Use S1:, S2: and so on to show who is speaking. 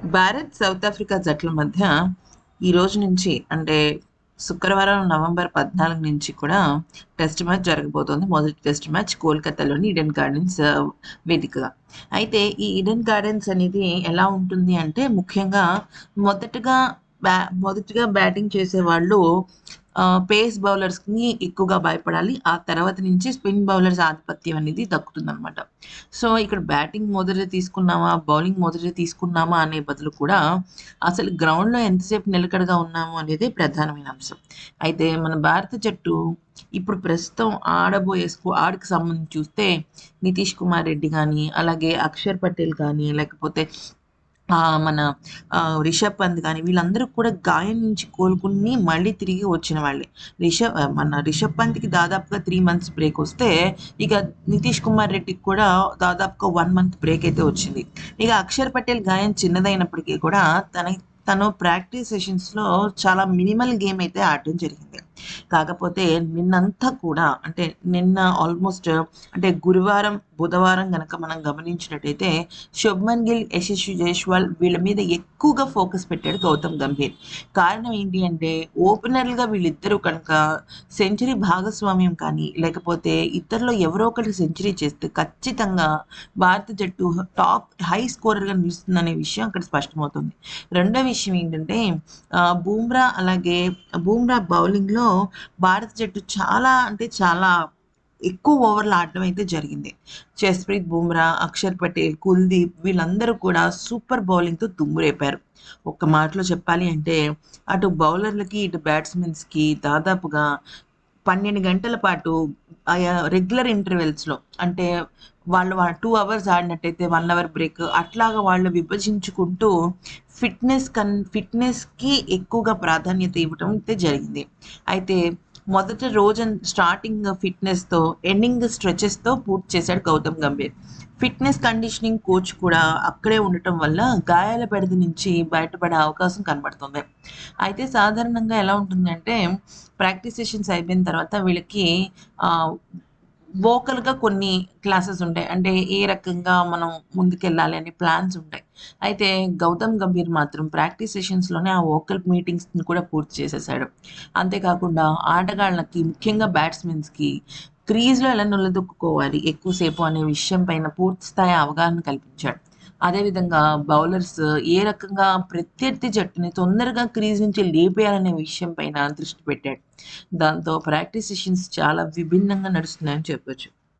S1: Bharat south Africa జట్ల మధ్య ఈ రోజు నుంచి అంటే శుక్రవారం నవంబర్ పద్నాలుగు నుంచి కూడా టెస్ట్ మ్యాచ్ జరగబోతోంది. మొదటి టెస్ట్ మ్యాచ్ కోల్కతాలోని ఈడెన్ గార్డెన్స్ వేదికగా. అయితే ఈ ఈడెన్ గార్డెన్స్ అనేది ఎలా ఉంటుంది అంటే ముఖ్యంగా మొదటగా బ్యా మొదటగా బ్యాటింగ్ చేసే వాళ్ళు పేస్ బౌలర్స్ని ఎక్కువగా భయపడాలి. ఆ తర్వాత నుంచి స్పిన్ బౌలర్స్ ఆధిపత్యం అనేది దక్కుతుందనమాట సో ఇక్కడ బ్యాటింగ్ మొదట తీసుకున్నామా బౌలింగ్ మొదట తీసుకున్నామా అనే బదులు కూడా అసలు గ్రౌండ్లో ఎంతసేపు నిలకడగా ఉన్నాము అనేది ప్రధానమైన అంశం. అయితే మన భారత జట్టు ఇప్పుడు ప్రస్తుతం ఆడబోయే స్కూ ఆడికి సంబంధించి చూస్తే నితీష్ కుమార్ రెడ్డి కానీ అలాగే అక్షర్ పటేల్ కానీ లేకపోతే మన రిషబ్ పంత్ కానీ వీళ్ళందరూ కూడా గాయం నుంచి కోలుకుని మళ్ళీ తిరిగి వచ్చిన వాళ్ళే. రిషబ్ మన రిషబ్ పంత్కి దాదాపుగా త్రీ మంత్స్ బ్రేక్ వస్తే ఇక నితీష్ కుమార్ రెడ్డికి కూడా దాదాపుగా వన్ మంత్ బ్రేక్ అయితే వచ్చింది. ఇక అక్షర్ పటేల్ గాయం చిన్నదైనప్పటికీ కూడా తన తను ప్రాక్టీస్ సెషన్స్లో చాలా మినిమల్ గేమ్ అయితే ఆడడం జరిగింది. కాకపోతే నిన్నంతా కూడా అంటే నిన్న ఆల్మోస్ట్ అంటే గురువారం బుధవారం కనుక మనం గమనించినట్టయితే శుభ్మన్ గిల్ యశస్వి జైస్వాల్ వీళ్ళ మీద ఎక్కువగా ఫోకస్ పెట్టాడు గౌతమ్ గంభీర్. కారణం ఏంటి అంటే ఓపెనర్లుగా వీళ్ళిద్దరూ కనుక సెంచరీ భాగస్వామ్యం కానీ లేకపోతే ఇద్దరిలో ఎవరో ఒకటి సెంచరీ చేస్తే ఖచ్చితంగా భారత జట్టు టాప్ హై స్కోరర్గా నిలుస్తుందనే విషయం అక్కడ స్పష్టమవుతుంది. రెండో విషయం ఏంటంటే బూమ్రా అలాగే బూమ్రా బౌలింగ్లో భారత జట్టు చాలా అంటే చాలా ఎక్కువ ఓవర్లు ఆడడం అయితే జరిగింది. జస్ప్రీత్ బుమ్రా అక్షర్ పటేల్ కుల్దీప్ వీళ్ళందరూ కూడా సూపర్ బౌలింగ్తో దుమ్మురేపారు. ఒక్క మాటలో చెప్పాలి అంటే అటు బౌలర్లకి ఇటు బ్యాట్స్మెన్స్కి దాదాపుగా పన్నెండు గంటల పాటు ఆయా రెగ్యులర్ ఇంటర్వెల్స్లో అంటే వాళ్ళు టూ అవర్స్ ఆడినట్టయితే వన్ అవర్ బ్రేక్ అట్లాగా వాళ్ళు విభజించుకుంటూ ఫిట్నెస్ కన్ ఫిట్నెస్కి ఎక్కువగా ప్రాధాన్యత ఇవ్వటం అయితే జరిగింది. అయితే మొదటి రోజు స్టార్టింగ్ ఫిట్నెస్తో ఎండింగ్ స్ట్రెచెస్తో పూర్తి చేశాడు Gautam Gambhir. Fitness conditioning coach కూడా అక్కడే ఉండటం వల్ల గాయాల బెడద నుంచి బయటపడే అవకాశం కనబడుతుంది. అయితే సాధారణంగా ఎలా ఉంటుందంటే ప్రాక్టీస్ సెషన్స్ అయిపోయిన తర్వాత వీళ్ళకి వోకల్గా కొన్ని క్లాసెస్ ఉంటాయి. అంటే ఏ రకంగా మనం ముందుకెళ్ళాలి అనే ప్లాన్స్ ఉంటాయి. అయితే గౌతమ్ గంభీర్ మాత్రం ప్రాక్టీస్ సెషన్స్లోనే ఆ వోకల్ మీటింగ్స్ని కూడా పూర్తి చేసేసాడు. అంతేకాకుండా ఆటగాళ్ళకి ముఖ్యంగా బ్యాట్స్మెన్స్కి క్రీజ్లో ఎలా నిలదొక్కుకోవాలి ఎక్కువసేపు అనే విషయం పైన పూర్తి స్థాయి అవగాహన కల్పించాడు. అదేవిధంగా బౌలర్స్ ఏ రకంగా ప్రత్యర్థి జట్టుని తొందరగా క్రీజ్ నుంచి లేపేయాలనే విషయం పైన దృష్టి పెట్టాడు. దాంతో ప్రాక్టీస్ సెషన్స్ చాలా విభిన్నంగా నడుస్తున్నాయని చెప్పొచ్చు.